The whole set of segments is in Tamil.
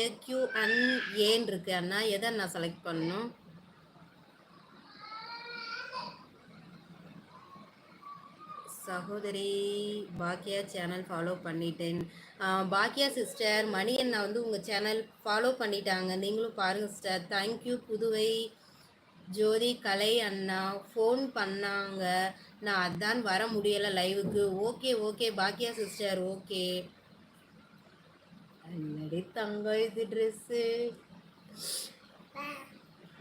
ஏக்யூ அன் ஏன் இருக்கு. அண்ணா எதை நான் செலக்ட் பண்ணணும்? சகோதரி பாக்கியா சேனல் ஃபாலோ பண்ணிட்டேன். பாக்கியா சிஸ்டர் மணி அண்ணா வந்து உங்கள் சேனல் ஃபாலோ பண்ணிட்டாங்க. நீங்களும் பாருங்கள் sister thank you Puduvai Jothi Kalai Anna. Phone பண்ணாங்க. நான் அதான் வர முடியலை லைவுக்கு ஓகே ஓகே பாக்கியா சிஸ்டர் ஓகே என்னடி தங்க இது ட்ரெஸ்ஸு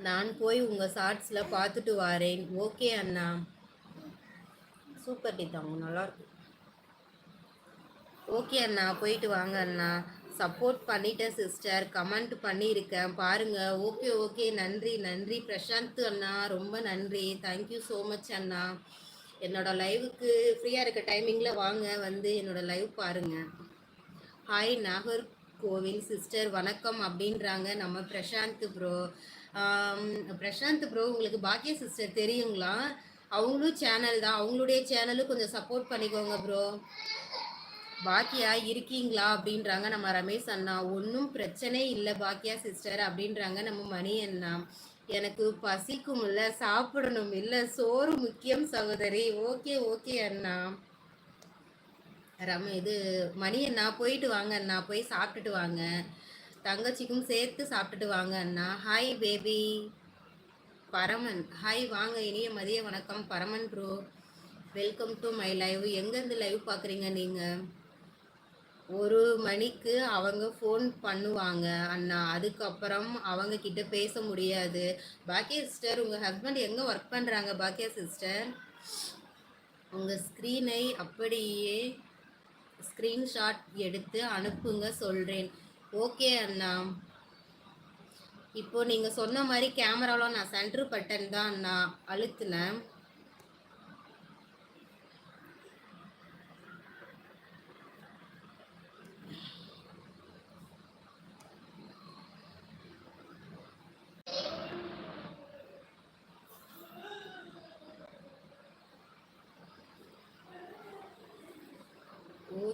நான் போய் உங்கள் ஷார்ட்ஸில் பார்த்துட்டு வரேன். ஓகே அண்ணா. சூப்பர் டி தங்க நல்லாயிருக்கு ஓகே அண்ணா போயிட்டு வாங்க அண்ணா. சப்போர்ட் பண்ணிட்டேன் சிஸ்டர் கமெண்ட் பண்ணியிருக்கேன். பாருங்கள் ஓகே ஓகே நன்றி நன்றி. பிரசாந்த் அண்ணா ரொம்ப நன்றி. தேங்க்யூ ஸோ மச் அண்ணா. என்னோட லைவுக்கு ஃப்ரீயாக இருக்க டைமிங்கில் வாங்க. வந்து என்னோட லைவ் பாருங்கள் ஹாய் நாகர். கோவில் சிஸ்டர் வணக்கம் அப்படின்றாங்க. நம்ம பிரசாந்த் ப்ரோ பிரசாந்த் ப்ரோ உங்களுக்கு பாக்கிய சிஸ்டர் தெரியுங்களா? அவங்களும் சேனல் தான். அவங்களுடைய சேனலும் கொஞ்சம் சப்போர்ட் பண்ணிக்கோங்க ப்ரோ பாக்கியா இருக்கீங்களா? அப்படின்றாங்க நம்ம ரமேஷ் அண்ணா. ஒன்றும் பிரச்சனை இல்லை பாக்கியா சிஸ்டர் அப்படின்றாங்க நம்ம மணி அண்ணா. எனக்கு பசிக்கும் இல்லை சாப்பிடணும் இல்லை. சோறு முக்கியம் சகோதரி. ஓகே ஓகே அண்ணா. ரம் இது மணி அண்ணா போயிட்டு வாங்க அண்ணா போய் சாப்பிட்டுட்டு வாங்க. தங்கச்சிக்கும் சேர்த்து சாப்பிட்டுட்டு வாங்க அண்ணா. Hi baby Paraman. ஹாய் வாங்க இனிய மதிய வணக்கம். Paraman bro welcome to my live எங்கேருந்து லைவ் பார்க்குறீங்க நீங்கள் ஒரு மணிக்கு அவங்க ஃபோன் பண்ணுவாங்க அண்ணா. அதுக்கப்புறம் அவங்க கிட்ட பேச முடியாது. பாக்கியா சிஸ்டர் உங்கள் ஹஸ்பண்ட் எங்கே ஒர்க் பண்ணுறாங்க பாக்கியா சிஸ்டர் உங்கள் ஸ்க்ரீனை அப்படியே ஸ்க்ரீன்ஷாட் எடுத்து அனுப்புங்க சொல்கிறேன் ஓகே அண்ணா. இப்போ நீங்கள் சொன்ன மாதிரி கேமராவில் நான் சென்ட்ரு பட்டன் தான் நான் அழுத்தினேன்.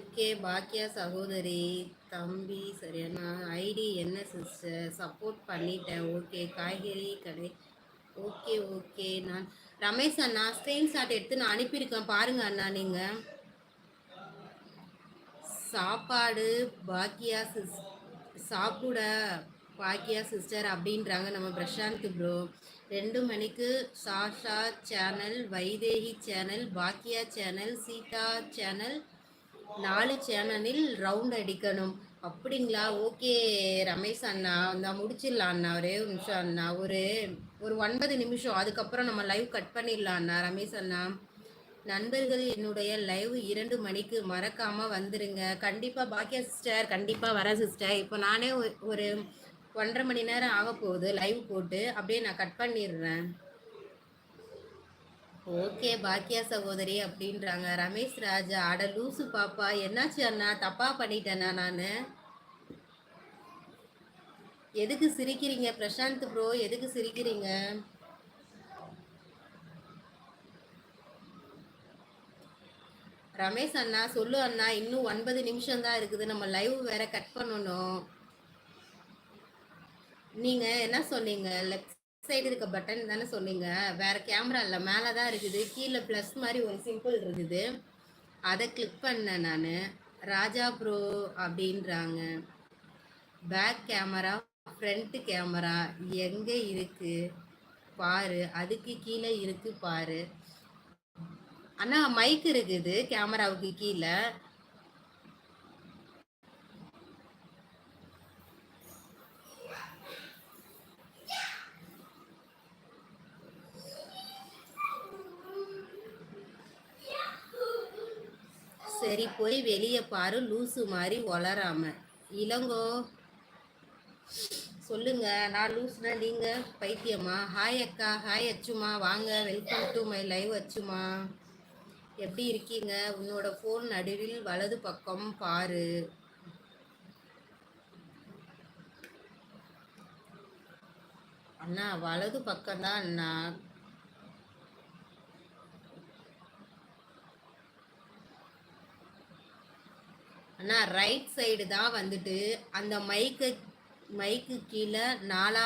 ஓகே பாக்கியா சகோதரி தம்பி சரியான ஐடி என்ன சிஸ்டர்? சப்போர்ட் பண்ணிட்டேன். ஓகே. காய்கறி கடை. Okay okay. நான் ரமேஷ் அண்ணா ஸ்க்ரீன்ஷாட் எடுத்து நான் அனுப்பியிருக்கேன். பாருங்க அண்ணா நீங்கள் சாப்பாடு பாக்கியா சிஸ் சாப்பிட பாக்கியா சிஸ்டர் அப்படின்றாங்க நம்ம பிரசாந்த் ப்ரோ ரெண்டு மணிக்கு சாஷா சேனல் வைதேகி சேனல் பாக்கியா சேனல் சீதா சேனல் நாலு சேனலில் ரவுண்ட் அடிக்கணும். அப்படிங்களா? ஓகே ரமேஷ் அண்ணா. நான் முடிச்சிடலாம் அண்ணா. ஒரே ஒரு நிமிஷம் அண்ணா. ஒரு ஒரு ஒன்பது நிமிஷம். அதுக்கப்புறம் நம்ம லைவ் கட் பண்ணிடலாம் அண்ணா ரமேஷ் அண்ணா. நண்பர்கள் என்னுடைய லைவ் இரண்டு மணிக்கு. மறக்காமல் வந்துடுங்க கண்டிப்பாக பாக்கியா சிஸ்டர் கண்டிப்பாக வர சிஸ்டர் இப்போ நானே ஒரு ஒன்றரை மணி நேரம் ஆக போகுது லைவ் போட்டு. அப்படியே நான் கட் பண்ணிடுறேன். ஓகே பாக்கியா சகோதரி அப்படின்றாங்க. ரமேஷ் ராஜா அட லூசு பாப்பா என்னாச்சு அண்ணா? தப்பா பண்ணிட்டேனா நான்? எதுக்கு சிரிக்கிறீங்க? பிரசாந்த் ப்ரோ எதுக்கு சிரிக்கிறீங்க? ரமேஷ் அண்ணா சொல்லு அண்ணா இன்னும் ஒன்பது நிமிஷம் தான் இருக்குது. நம்ம லைவ் வேற கட் பண்ணணும். நீங்க என்ன சொன்னீங்க? லெஃப்ட் சைடு இருக்க பட்டன் தானே சொன்னீங்க. வேற கேமரா இல்லை மேலே தான் இருக்குது. கீழே ப்ளஸ் மாதிரி ஒரு சிம்பிள் இருக்குது. அதை கிளிக் பண்ணேன் நான். ராஜா ப்ரோ அப்படின்றாங்க. பேக் கேமரா ஃப்ரண்ட்டு கேமரா எங்கே இருக்கு? பாரு அதுக்கு கீழே இருக்கு பாரு. அண்ணா மைக் இருக்குது கேமராவுக்கு கீழே. சரி போய் வெளியே பாரு லூசு மாதிரி வளராம. இளங்கோ. சொல்லுங்க நான் லூஸ்னா நீங்க? பைத்தியமா? ஹாய் அக்கா ஹாய் அச்சுமா. வாங்க welcome to my live Achuma. எப்படி இருக்கீங்க? உன்னோட ஃபோன் நடுவில் வலது பக்கம் பாரு. அண்ணா வலது பக்கம் தான் அண்ணா ஆனால் ரைட் சைடு தான் வந்துட்டு அந்த மைக்கு மைக்கு கீழே நாலாவது